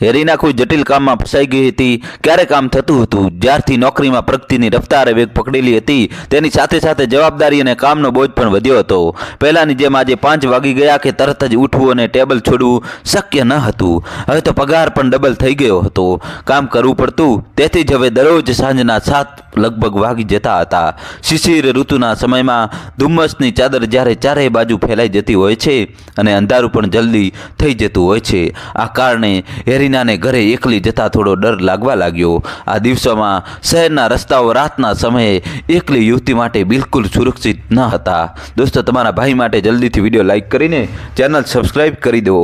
હેરીના કોઈ જટિલ કામમાં ફસાઈ ગઈ હતી, ક્યારે કામ થતું હતું? જ્યારથી નોકરીમાં પ્રગતિની રફતારે વેગ પકડેલી હતી, તેની સાથે સાથે જવાબદારી અને કામનો બોજ પણ વધ્યો હતો. પહેલાંની જેમ આજે પાંચ વાગી ગયા કે તરત જ ઉઠવું અને ટેબલ છોડવું શક્ય ન હતું. હવે તો પગાર પણ ડબલ થઈ ગયો હતો. કામ કરવું પડતું, તેથી જ હવે દરરોજ સાંજના સાત લગભગ વાગી જતા હતા. શિશિર ઋતુના સમયમાં ધુમ્મસની ચાદર જ્યારે ચારેય બાજુ ફેલાઈ જતી હોય છે અને અંધારું પણ જલ્દી થઈ જતું હોય છે. આ કારણે હેરીનાને ઘરે એકલી જતા થોડો ડર લાગવા લાગ્યો. આ દિવસોમાં શહેરના રસ્તાઓ રાતના સમયે એકલી યુવતી માટે બિલકુલ સુરક્ષિત ન હતા. દોસ્તો, તમારા ભાઈ માટે જલ્દીથી વીડિયો લાઇક કરીને ચેનલ સબસ્ક્રાઈબ કરી દો.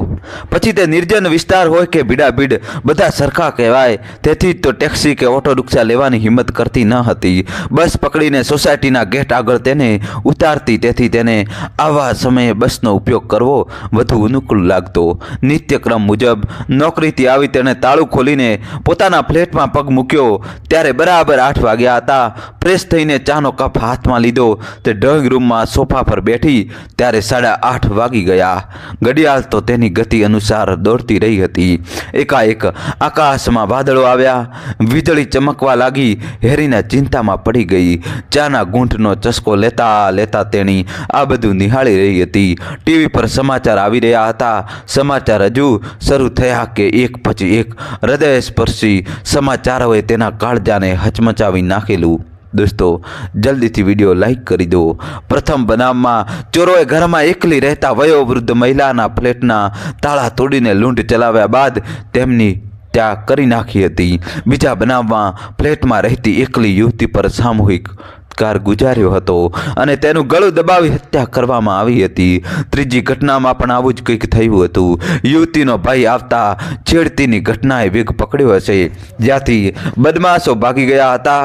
પછી તે નિર્જન વિસ્તાર હોય કે ભીડાભીડ, બધા સરખા કહેવાય. તેથી તો ટેક્સી કે ઓટો રિક્ષા લેવાની હિંમત કરતી ન હતી. બસ પકડીને સોસાયટીના ગેટ આગળ તેને ઉતારતી, તેથી તેને આવા સમયે બસનો ઉપયોગ કરવો વધુ અનુકૂળ લાગતો. નિત્યક્રમ મુજબ નોકરીથી આવી તેણે તાળું ખોલીને પોતાના ફ્લેટમાં પગ મૂક્યો. ત્યારે બરાબર આઠ વાગ્યા હતા. ફ્રેશ થઈને ચાનો કપ હાથમાં લીધો. તે ડ્રોઈંગ રૂમમાં સોફા પર બેઠી. ત્યારે સાડા આઠ વાગી ગયા. ઘડિયાળ તો તેની ગતિ અનુસાર દોડતી રહી હતી. એકાએક આકાશમાં વાદળો આવ્યા. વીજળી ચમકવા લાગી. હેરીના ચિંતામાં પડી ગઈ. ચાના ગૂંઠનો ચસ્કો લેતા લેતા તેણી આ બધું નિહાળી રહી હતી. ટીવી પર સમાચાર આવી રહ્યા હતા. સમાચાર હજુ શરૂ થયા કે એક પછી એક હૃદયસ્પર્શી સમાચારોએ તેના કાળજાને હચમચાવી નાખેલું. દોસ્તો, જલ્દીથી વીડિયો લાઈક કરી દો. પ્રથમ બનાવમાં ચોરોએ ઘરમાં એકલી રહેતા વયોવૃદ્ધ મહિલાના ફ્લેટના તાળા તોડીને લૂંટ ચલાવ્યા બાદ તેમની ત્યાં કરી નાખી હતી. બીજા બનાવમાં ફ્લેટમાં રહેતી એકલી યુવતી પર સામૂહિક કાર ગુજાર્યો હતો અને તેનું ગળું દબાવી હત્યા કરવામાં આવી હતી. ત્રીજી ઘટનામાં પણ આવું જ કંઈક થયું હતું. યુવતીનો ભાઈ આવતા છેડતીની ઘટનાએ વેગ પકડ્યો હશે. જ્યાંથી બદમાશો ભાગી ગયા હતા.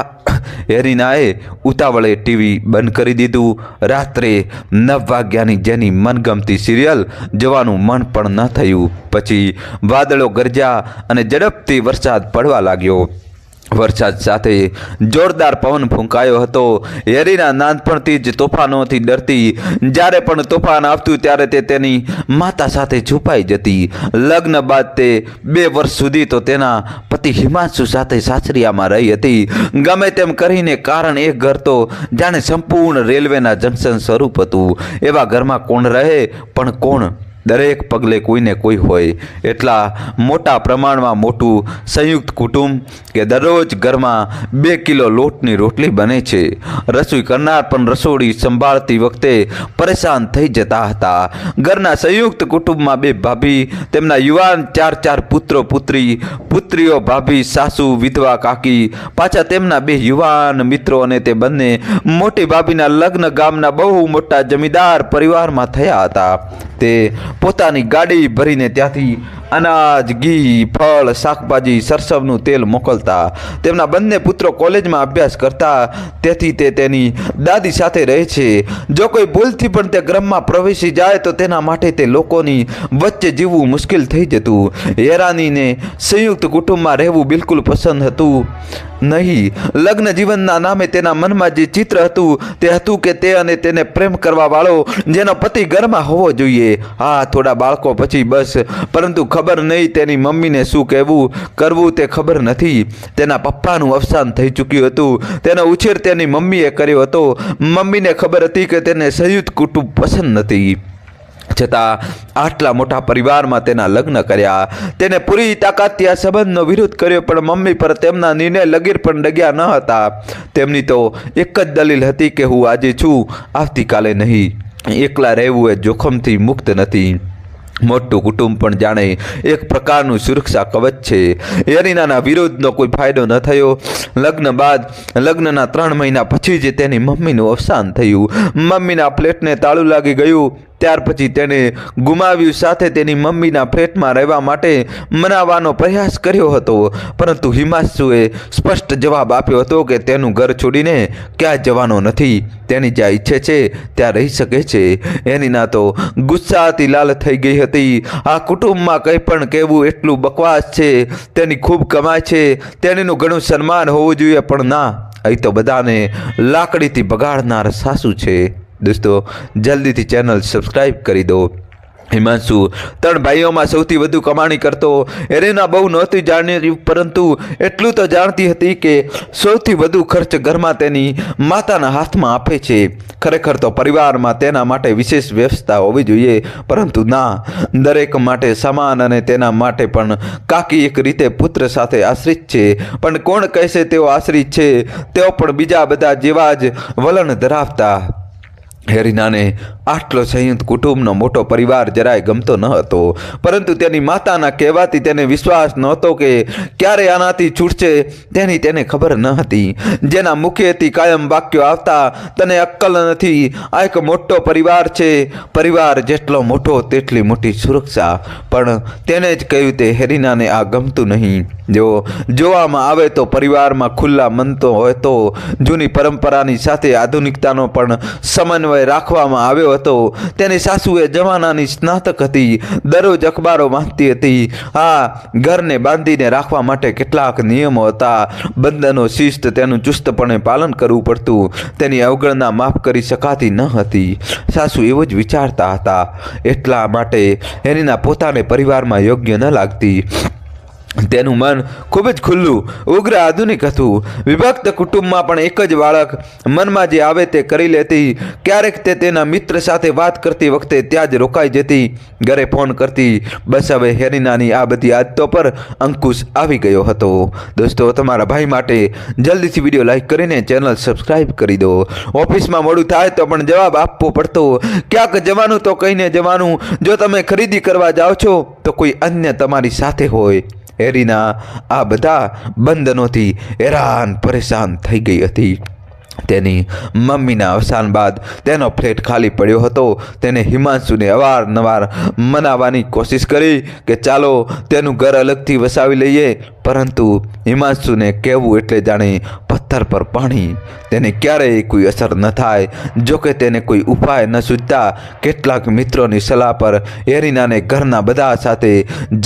હેરીનાએ ઉતાવળે ટીવી બંધ કરી દીધું. રાત્રે નવ વાગ્યાની જેની મનગમતી સિરિયલ જોવાનું મન પણ ન થયું. પછી વાદળો ગરજ્યા અને ઝડપથી વરસાદ પડવા લાગ્યો. વરસાદ સાથે જોરદાર પવન ફૂંકાયો હતો. હેરીના નાનપણથી જ તોફાનોથી ડરતી, જ્યારે પણ તોફાન આવતું ત્યારે તે તેની માતા સાથે છુપાઈ જતી. લગ્ન બાદ તે બે વર્ષ સુધી તો તેના પતિ હિમાંશુ સાથે સાસરિયામાં રહી હતી. ગમે તેમ કરીને કારણ એક ઘર તો જાણે સંપૂર્ણ રેલવેના જંકશન સ્વરૂપ હતું. એવા ઘરમાં કોણ રહે, પણ કોણ દરેક પગલે કોઈને કોઈ હોય. એટલા મોટા પ્રમાણમાં મોટું સંયુક્ત કુટુંબ કે દરરોજ ઘરમાં બે કિલો લોટની રોટલી બને છે. રસોઈ કરનાર પણ રસોડી સંભાળતી વખતે પરેશાન થઈ જતા હતા. ઘરના સંયુક્ત કુટુંબમાં બે ભાભી, તેમના યુવાન ચાર ચાર પુત્રો, પુત્રી, પુત્રીઓ, ભાભી, સાસુ, વિધવા, કાકી, પાછા તેમના બે યુવાન મિત્રો અને તે બંને મોટી ભાભીના લગ્ન ગામના બહુ મોટા જમીદાર પરિવારમાં થયા હતા. તે પોતાની ગાડી ભરીને ત્યાંથી અનાજ, ઘી, ફળ, શાકભાજી, સરસવનું તેલ મોકલતા. તેમના બંને પુત્રો કોલેજમાં અભ્યાસ કરતા. તેથી તે તેની દાદી સાથે રહે છે. જો કોઈ ભૂલથી પણ તે ગ્રહમાં પ્રવેશી જાય તો તેના માટે તે લોકોની વચ્ચે જીવવું મુશ્કેલ થઈ જતું. હેરાનીને સંયુક્ત કુટુંબમાં રહેવું બિલકુલ પસંદ હતું નહીં. લગ્ન જીવનના નામે તેના મનમાં જે ચિત્ર હતું તે હતું કે તે અને તેને પ્રેમ કરવા વાળો જેનો પતિ ઘરમાં હોવો જોઈએ. હા, થોડા બાળકો પછી બસ. પરંતુ ખબર નહીં તેની મમ્મીને શું કહેવું, કરવું તે ખબર નથી. તેના પપ્પાનું અવસાન થઈ ચૂક્યું હતું. તેનો ઉછેર તેની મમ્મીએ કર્યો હતો. મમ્મીને ખબર હતી કે તેને સંયુક્ત કુટુંબ પસંદ નથી. છતાં આટલા મોટા પરિવારમાં તેના લગ્ન કર્યા. તેને પૂરી તાકાતથી આ સંબંધનો વિરોધ કર્યો, પણ મમ્મી પર તેમના નિર્ણય લગીર પણ ડગ્યા ન હતા. તેમની તો એક જ દલીલ હતી કે હું આજે છું, આવતીકાલે નહીં. એકલા રહેવું એ જોખમથી મુક્ત નથી. મોટું કુટુંબ પણ જાણે એક પ્રકારનું સુરક્ષા કવચ છે. એરિનાના વિરોધનો કોઈ ફાયદો ન થયો. લગ્ન બાદ, લગ્નના ત્રણ મહિના પછી જ તેની મમ્મીનું અવસાન થયું. મમ્મીના ફ્લેટને તાળું લાગી ગયું. ત્યાર પછી તેણે ગુમાવ્યું સાથે તેની મમ્મીના ફ્લેટમાં રહેવા માટે મનાવવાનો પ્રયાસ કર્યો હતો. પરંતુ હિમાંશુએ સ્પષ્ટ જવાબ આપ્યો હતો કે તેનું ઘર છોડીને ક્યાં જવાનો નથી. તેની જ્યાં ઈચ્છે છે, ત્યાં રહી શકે છે. એની ના તો ગુસ્સાથી લાલ થઈ ગઈ હતી. આ કુટુંબમાં કંઈ પણ કહેવું એટલું બકવાસ છે, તેની ખૂબ કમાય છે. તેણીનું ઘણું સન્માન હોવું જોઈએ, પણ ના, અહીં તો બધાને લાકડીથી બગાડનાર સાસુ છે. દોસ્તો, જલ્દીથી ચેનલ સબસ્ક્રાઈબ કરી દો. હિમાંશુ, ત્રણ ભાઈઓમાં સૌથી વધુ કમાણી કરતો, એરેના બહુ નહોતી જાણતી પરંતુ એટલું તો જાણતી હતી કે સૌથી વધુ ખર્ચ ઘરમાં તેની માતાના હાથમાં આપે છે. ખરેખર તો પરિવારમાં તેના માટે વિશેષ વ્યવસ્થા હોવી જોઈએ, પરંતુ ના, દરેક માટે સમાન અને તેના માટે પણ કાકી એક રીતે પુત્ર સાથે આશ્રિત છે. પણ કોણ કહેશે તેઓ આશ્રિત છે? તેઓ પણ બીજા બધા જેવા જ વલણ ધરાવતા. Hernane આટલો સંયુક્ત કુટુંબનો મોટો પરિવાર જરાય ગમતો ન હતો. પરંતુ તેની માતાના કહેવાથી તેને વિશ્વાસ નહોતો કે ક્યારે આનાથી છૂટશે તેની તેને ખબર ન હતી. જેના મુખેથી કાયમ વાક્યો આવતા, તને અક્કલ નથી, આ એક મોટો પરિવાર છે. પરિવાર જેટલો મોટો તેટલી મોટી સુરક્ષા. પણ તેને જ કહ્યું તે હેરીનાને, આ ગમતું નહીં. જો જોવામાં આવે તો પરિવારમાં ખુલ્લા મનતો હોય તો જૂની પરંપરાની સાથે આધુનિકતાનો પણ સમન્વય રાખવામાં આવ્યો હતો. તેની સાસુએ જમાનાની સ્નાતક હતી. દરરોજ અખબારો વાંચતી હતી. આ ઘરને બાંધીને રાખવા માટે કેટલાક નિયમો હતા. બંધનો શિસ્ત તેનું ચુસ્તપણે પાલન કરવું પડતું. તેની અવગણના માફ કરી શકાતી ન હતી. સાસુ એવું જ વિચારતા હતા. એટલા માટે એનીના પોતાને પરિવારમાં યોગ્ય ન લાગતી. તેનું મન ખૂબ જ ખુલ્લું, ઉગ્ર આધુનિક હતું. વિભક્ત કુટુંબમાં પણ એક જ બાળક મનમાં જે આવે તે કરી લેતી. ક્યારેક તે તેના મિત્ર સાથે વાત કરતી વખતે ત્યાં જ રોકાઈ જતી. ઘરે ફોન કરતી. બસ હવે હેરીનાની આ બધી આદતો પર અંકુશ આવી ગયો હતો. દોસ્તો, તમારા ભાઈ માટે જલ્દીથી વીડિયો લાઇક કરીને ચેનલ સબસ્ક્રાઈબ કરી દો. ઓફિસમાં મોડું થાય તો પણ જવાબ આપવો પડતો. ક્યાંક જવાનું તો કહીને જવાનું. જો તમે ખરીદી કરવા જાઓ છો, તો કોઈ અન્ય તમારી સાથે હોય. એરીના આ બધા બંધનોથી હેરાન પરેશાન થઈ ગઈ હતી. તેની મમ્મીના અવસાન બાદ તેનો ફ્લેટ ખાલી પડ્યો હતો. તેને હિમાંશુને અવારનવાર મનાવવાની કોશિશ કરી કે ચાલો તેનું ઘર અલગથી વસાવી લઈએ. પરંતુ હિમાંશુને કહેવું એટલે જાણે પથ્થર પર પાણી. તેને ક્યારેય કોઈ અસર ન થાય. જોકે તેને કોઈ ઉપાય ન સૂચતા કેટલાક મિત્રોની સલાહ પર એરિનાને ઘરના બધા સાથે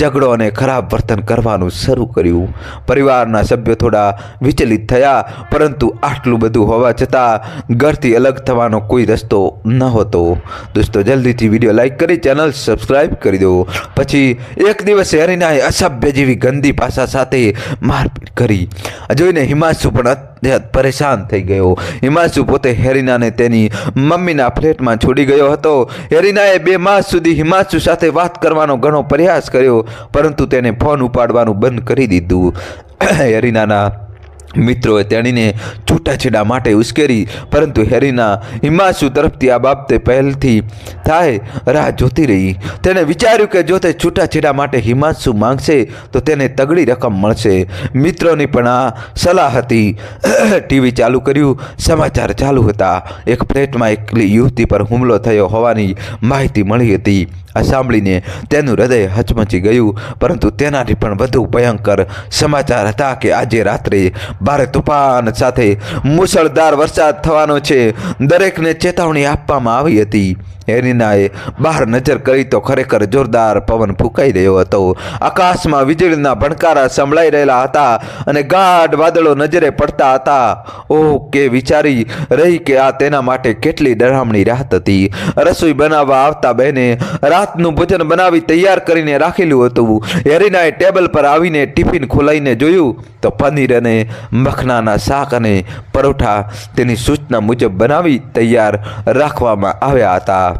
ઝઘડો અને ખરાબ વર્તન કરવાનું શરૂ કર્યું. પરિવારના સભ્યો થોડા વિચલિત થયા, પરંતુ આટલું બધું હોવા છતાં ઘરથી અલગ થવાનો કોઈ રસ્તો ન હતો. દોસ્તો, જલ્દીથી વીડિયો લાઇક કરી, ચેનલ સબસ્ક્રાઈબ કરી દો. પછી એક દિવસ હેરીનાએ અસભ્ય જેવી ગંદી ભાષા સાથે મારપીટ કરી. જોઈને હિમાંશુ પણ અત્યંત પરેશાન થઈ ગયો. હિમાંશુ પોતે હેરીનાને તેની મમ્મીના ફ્લેટમાં છોડી ગયો હતો. હેરીનાએ બે માસ સુધી હિમાંશુ સાથે વાત કરવાનો ઘણો પ્રયાસ કર્યો, પરંતુ તેને ફોન ઉપાડવાનું બંધ કરી દીધું. હેરિનાના મિત્રોએ તેણીને છૂટાછેડા માટે ઉશ્કેરી, પરંતુ હેરીના હિમાશુ તરફથી આ બાબતે પહેલથી થાય રાહ જોતી રહી. તેણે વિચાર્યું કે જો તે છૂટાછેડા માટે હિમાંશુ માંગશે, તો તેને તગડી રકમ મળશે. મિત્રોની પણ આ સલાહ હતી. ટીવી ચાલુ કર્યું, સમાચાર ચાલુ હતા. એક ફ્લેટમાં એકલી યુવતી પર હુમલો થયો હોવાની માહિતી મળી હતી. આ સાંભળીને તેનું હૃદય હચમચી ગયું, પરંતુ તેનાથી પણ વધુ ભયંકર સમાચાર હતા કે આજે રાત્રે ભારે તોફાન સાથે મુસળધાર વરસાદ થવાનો છે. દરેકને ચેતવણી આપવામાં આવી હતી. એરિનાએ બહાર નજર કરી તો ખરેખર જોરદાર પવન ફૂંકાઈ રહ્યો હતો. આકાશમાં વીજળીના ભણકારા સંભળાઈ રહેલા હતા અને ગાઢ વાદળો નજરે પડતા હતા. ઓહ, કે વિચારી રહી કે આ તેના માટે કેટલી ડરામણી રાહત હતી. રસોઈ બનાવવા આવતા બહેને રાતનું ભોજન બનાવી તૈયાર કરીને રાખેલું હતું. એરિનાએ ટેબલ પર આવીને ટિફિન ખોલાઈને જોયું તો પનીર અને મખનાના શાક અને પરોઠા તેની સૂચના મુજબ બનાવી તૈયાર રાખવામાં આવ્યા હતા.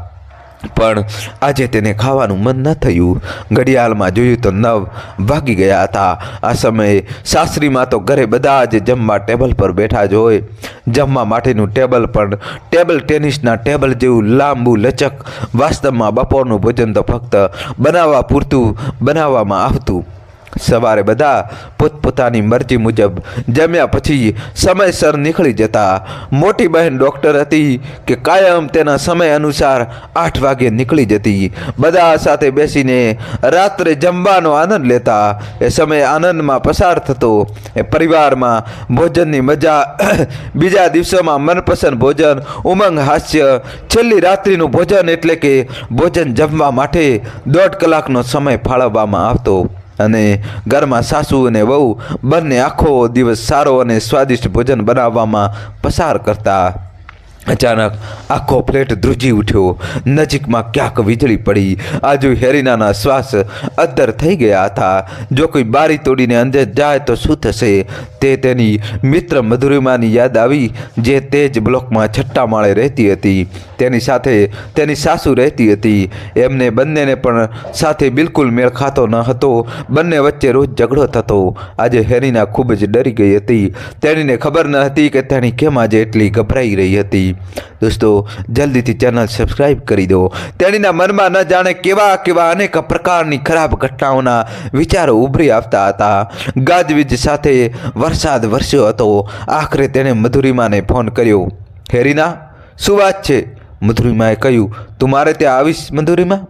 પણ આજે તેને ખાવાનું મન ન થયું. ઘડિયાળમાં જોયું તો નવ વાગી ગયા હતા. આ સમયે સાસરીમાં તો ઘરે બધા જ જમવા ટેબલ પર બેઠા જ હોય. જમવા માટેનું ટેબલ પણ ટેબલ ટેનિસના ટેબલ જેવું લાંબુ લચક વાસ્તવમાં બપોરનું ભોજન તો ફક્ત બનાવવા પૂરતું બનાવવામાં આવતું. સવારે બધા પોતપોતાની મરજી મુજબ જમ્યા પછી સમયસર નીકળી જતા મોટી બહેન ડૉક્ટર હતી કે કાયમ તેના સમય અનુસાર આઠ વાગે નીકળી જતી. બધા સાથે બેસીને રાત્રે જમવાનો આનંદ લેતા. એ સમય આનંદમાં પસાર થતો. એ પરિવારમાં ભોજનની મજા બીજા દિવસોમાં મનપસંદ ભોજન, ઉમંગ, હાસ્ય, છેલ્લી રાત્રિનું ભોજન એટલે કે ભોજન જમવા માટે દોઢ કલાકનો સમય ફાળવવામાં આવતો. અને ઘરમાં સાસુ અને વહુ બંને આખો દિવસ સારો અને સ્વાદિષ્ટ ભોજન બનાવવામાં પસાર કરતા અચાનક આખો ફ્લેટ ધ્રુજી ઉઠ્યો. નજીકમાં ક્યાંક વીજળી પડી. આજુ હેરીનાના શ્વાસ અદ્દર થઈ ગયા હતા. જો કોઈ બારી તોડીને અંદર જાય તો શું થશે? તે તેની મિત્ર મધુરિમાની યાદ આવી, જે તે જ બ્લોકમાં છઠ્ઠા માળે રહેતી હતી. તેની સાથે તેની સાસુ રહેતી હતી. એમને બંનેને પણ સાથે બિલકુલ મેળ ખાતો ન હતો. બંને વચ્ચે રોજ ઝઘડો થતો. આજે હેરીના ખૂબ જ ડરી ગઈ હતી. તેણીને ખબર ન હતી કે તેણી કેમ આજે એટલી ગભરાઈ રહી હતી. દોસ્તો, જલ્દીથી ચેનલ સબસ્ક્રાઈબ કરી દો. તેણીના મનમાં ન જાણે કેવા કેવા અનેક પ્રકારની ખરાબ ઘટનાઓના વિચારો ઉભરી આવતા હતા. ગાજવીજ સાથે વરસાદ વરસ્યો હતો. આખરે તેણે મધુરિમાને ફોન કર્યો, હેરીના, શું વાત છે? મધુરિમાએ કહ્યું, તું મારે ત્યાં આવીશ મધુરિમા?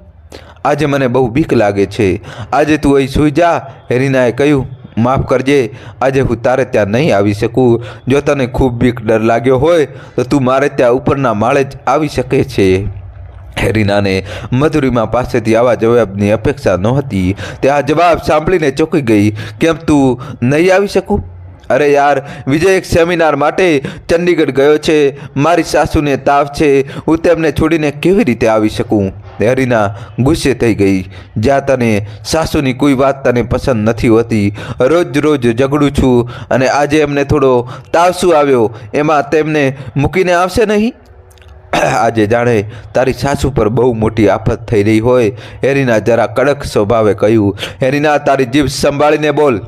આજે મને બહુ બીક લાગે છે. આજે તું અહીં સૂઈ જા. હેરીનાએ કહ્યું માફ કરજે, આજે હું તારે ત્યાં નહીં આવી શકું. જો તને ખૂબ બીક ડર લાગ્યો હોય, તો તું મારે ત્યાં ઉપરના માળે જ આવી શકે છે. હેરીનાને મધુરીમાં પાસેથી આવા જવાબની અપેક્ષા નહોતી. તે આ જવાબ સાંભળીને ચોંકી ગઈ. કેમ તું નહીં આવી શકું? અરે યાર, વિજય એક સેમિનાર માટે ચંડીગઢ ગયો છે. મારી સાસુને તાવ છે. હું તેમને છોડીને કેવી રીતે આવી શકું? હરીના ગુસ્સે થઈ ગઈ. જ્યાં તને, સાસુની કોઈ વાત તને પસંદ નથી હોતી. રોજ રોજ ઝઘડું છું અને આજે એમને થોડો તાવસુ આવ્યો. એમાં તેમને મૂકીને આવશે નહીં? આજે જાણે તારી સાસુ પર બહુ મોટી આફત થઈ રહી હોય. હેરીના જરા કડક સ્વભાવે કહ્યું, હેરીના, તારી જીભ સંભાળીને બોલ.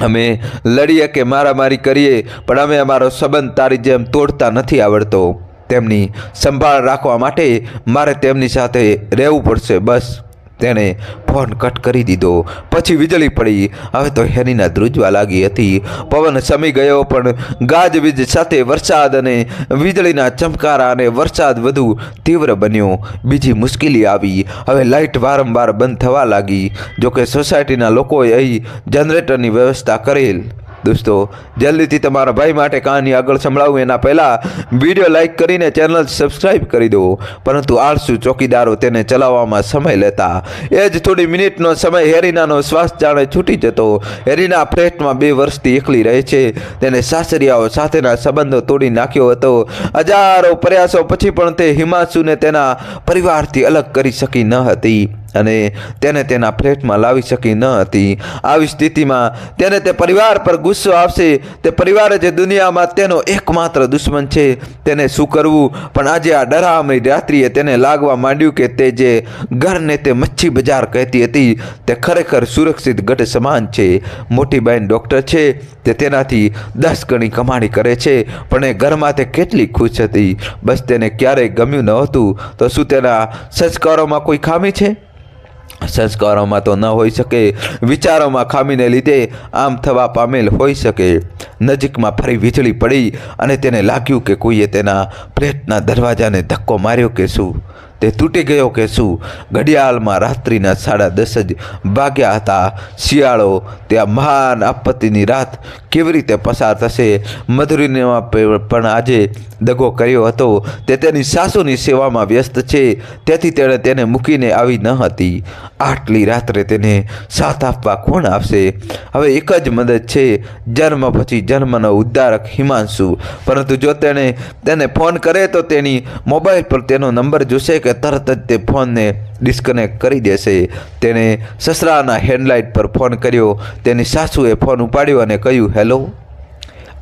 અમે લડીએ કે મારામારી કરીએ, પણ અમે અમારો સંબંધ તારી જેમ તોડતા નથી આવડતો. તેમની સંભાળ રાખવા માટે મારે તેમની સાથે રહેવું પડશે. બસ, તેણે ફોન કટ કરી દીધો. પછી વીજળી પડી. હવે તો હેનીના ધ્રુજવા લાગી હતી. પવન સમી ગયો, પણ ગાજવીજ સાથે વરસાદ અને વીજળીના ચમકારા અને વરસાદ વધુ તીવ્ર બન્યો. બીજી મુશ્કેલી આવી. હવે લાઇટ વારંવાર બંધ થવા લાગી. જોકે સોસાયટીના લોકોએ અહીં જનરેટરની વ્યવસ્થા કરેલ. દોસ્તો, જલ્દીથી તમારા ભાઈ માટે કહાની આગળ સંભળાવું. એના પહેલાં વીડિયો લાઇક કરીને ચેનલ સબસ્ક્રાઈબ કરી દો. પરંતુ આળસુ ચોકીદારો તેને ચલાવવામાં સમય લેતા? એ જ થોડી મિનિટનો સમય હેરીનાનો શ્વાસ જાણે છૂટી જતો. હેરીના ફ્લેટમાં બે વર્ષથી એકલી રહે છે. તેને સાસરિયાઓ સાથેના સંબંધો તોડી નાખ્યો હતો. હજારો પ્રયાસો પછી પણ તે હિમાંશુને તેના પરિવારથી અલગ કરી શકી ન હતી. અને તેને તેના ફ્લેટમાં લાવી શકી ન હતી. આવી સ્થિતિમાં તેને તે પરિવાર પર ગુસ્સો આવશે. તે પરિવાર જે દુનિયામાં તેનો એકમાત્ર દુશ્મન છે, તેને શું કરવું? પણ આજે આ ડરામણી રાત્રિએ તેને લાગવા માંડ્યું કે તે જે ઘરને તે મચ્છી બજાર કહેતી હતી, તે ખરેખર સુરક્ષિત ગઢ સમાન છે. મોટી બહેન ડૉક્ટર છે, તે તેનાથી દસ ગણી કમાણી કરે છે, પણ એ ઘરમાં તે કેટલી ખુશ હતી? બસ તેને ક્યારેય ગમ્યું નહોતું તો શું તેના સંસ્કારોમાં કોઈ ખામી છે? સંસ્કારોમાં તો ન હોઈ શકે, વિચારોમાં ખામીને લીધે આમ થવા પામેલ હોઈ શકે. નજીકમાં ફરી વીજળી પડી અને તેને લાગ્યું કે કોઈએ તેના પ્લેટના દરવાજાને ધક્કો માર્યો કે શું? તે તૂટી ગયો કે શું? ઘડિયાળમાં રાત્રિના સાડા દસ જ ભાગ્યા હતા. શિયાળો, ત્યાં મહાન આપત્તિની રાત કેવી રીતે પસાર થશે? મધુરીનેમાં પણ આજે દગો કર્યો હતો. તે તેની સાસુની સેવામાં વ્યસ્ત છે. તેથી તેણે તેને મૂકીને આવી ન હતી. આટલી રાત્રે તેને સાથ આપવા કોણ આવશે હવે એક જ મદદ છે. જન્મ પછી જન્મનો ઉદ્ધારક હિમાંશુ. પરંતુ જો તેણે તેને ફોન કરે તો તેની મોબાઈલ પર તેનો નંબર જોશે કે તરત જ તે ફોનને ડિસ્કનેક્ટ કરી દેશે. તેણે સસરાના હેન્ડલાઇટ પર ફોન કર્યો. તેની સાસુએ ફોન ઉપાડ્યો અને કહ્યું, હેલો.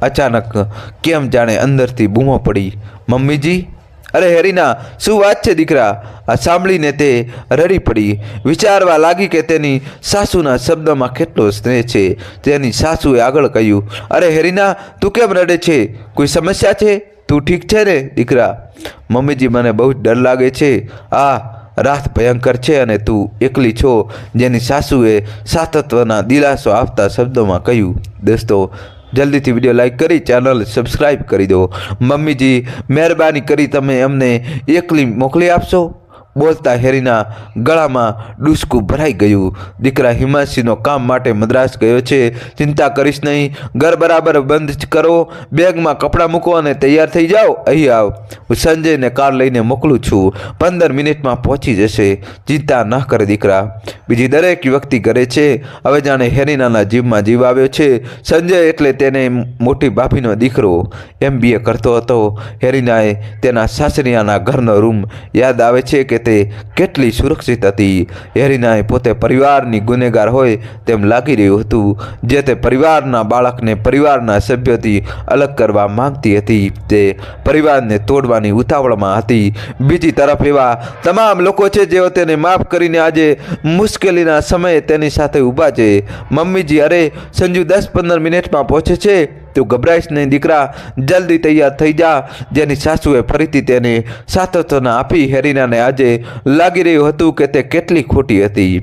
અચાનક કેમ જાણે અંદરથી બૂમો પડી. મમ્મીજી? અરે હેરીના, શું વાત છે દીકરા? આ સાંભળીને તે રડી પડી. વિચારવા લાગી કે તેની સાસુના શબ્દમાં કેટલો સ્નેહ છે. તેની સાસુએ આગળ કહ્યું, અરે હેરીના, તું કેમ રડે છે? કોઈ સમસ્યા છે? તું ઠીક છે રે, દીકરા? મમ્મીજી, મને બહુ જ ડર લાગે છે. આ રાત ભયંકર છે અને તું એકલી છો. જેની સાસુએ સાતત્વના દિલાસો આપતા શબ્દોમાં કહ્યું, દોસ્તો, જલ્દીથી વીડિયો લાઇક કરી, ચેનલ સબસ્ક્રાઈબ કરી દો. મમ્મીજી, મહેરબાની કરી તમે અમને એકલી મોકલી આપશો? બોલતા હેરીના ગળામાં ડૂસકું ભરાઈ ગયું. દીકરા હિમાસીનો કામ માટે મદ્રાસ ગયો છે. ચિંતા કરીશ નહીં. ઘર બરાબર બંધ કરો. બેગમાં કપડાં મૂકો અને તૈયાર થઈ જાઓ. અહીં આવ. હું સંજયને કાર લઈને મોકલું છું. પંદર મિનિટમાં પહોંચી જશે. ચિંતા ન કરે દીકરા. બીજી દરેક વ્યક્તિ કરે છે. હવે જાણે હેરીનાના જીવમાં જીવ આવ્યો છે. સંજય એટલે તેને મોટી ભાભીનો દીકરો. એમ બીએ કરતો હતો. હેરીનાએ તેના સાસરિયાના ઘરનો રૂમ યાદ આવે છે કે તે કેટલી સુરક્ષિત હતી. હેરિનાએ પોતે પરિવારની ગુનેગાર હોય તેમ લાગી રહ્યું હતું, જે તે પરિવારના બાળકને પરિવારના સભ્યોથી અલગ કરવા માંગતી હતી. તે પરિવારને તોડવાની ઉતાવળમાં હતી. બીજી તરફ એવા તમામ લોકો છે જેઓ તેને માફ કરીને આજે મુશ્કેલીના સમયે તેની સાથે ઊભા છે. મમ્મીજી, અરે, સંજુ દસ પંદર મિનિટમાં પહોંચે છે? તું ગભરાઈશ નહીં, દીકરા. જલ્દી તૈયાર થઈ જા. જેની સાસુએ ફરીથી તેને સાતોતના આપી હેરીનાને આજે લાગી રહ્યું હતું કે તે કેટલી ખોટી હતી.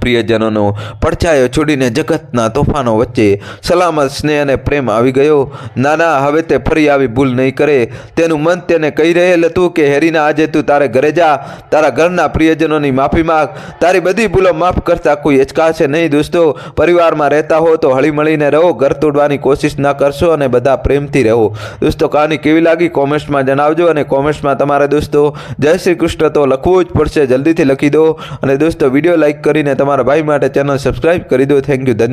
પ્રિયજનોનો પડછાયો છોડીને જગતના તોફાનો વચ્ચે સલામત સ્નેહ અને પ્રેમ આવી ગયો. નાના, હવે તે ફરી આવી ભૂલ નહીં કરે. તેનું મન તેને કહી રહેલ હતું કે, હેરીના, આજે તું તારે ઘરે જા. તારા ઘરના પ્રિયજનોની માફી માગ. તારી બધી ભૂલો માફ કરતા કોઈ હિચકાશે નહીં દોસ્તો. પરિવારમાં રહેતા હો તો હળીમળીને રહો. ઘર તોડવાની કોશિશ ના કરશો અને બધા પ્રેમથી રહો. દોસ્તો, કહાની કેવી લાગી? કોમેન્ટ્સમાં જણાવજો અને કોમેન્ટ્સમાં તમારે દોસ્તો જય શ્રી કૃષ્ણ તો લખવું જ પડશે. જલ્દીથી લખી દો. અને દોસ્તો, વીડિયો લાઈક કરીને તમારા ભાઈ માટે ચેનલ સબસ્ક્રાઈબ કરી દો. થેન્ક યુ ધન્યવાદ.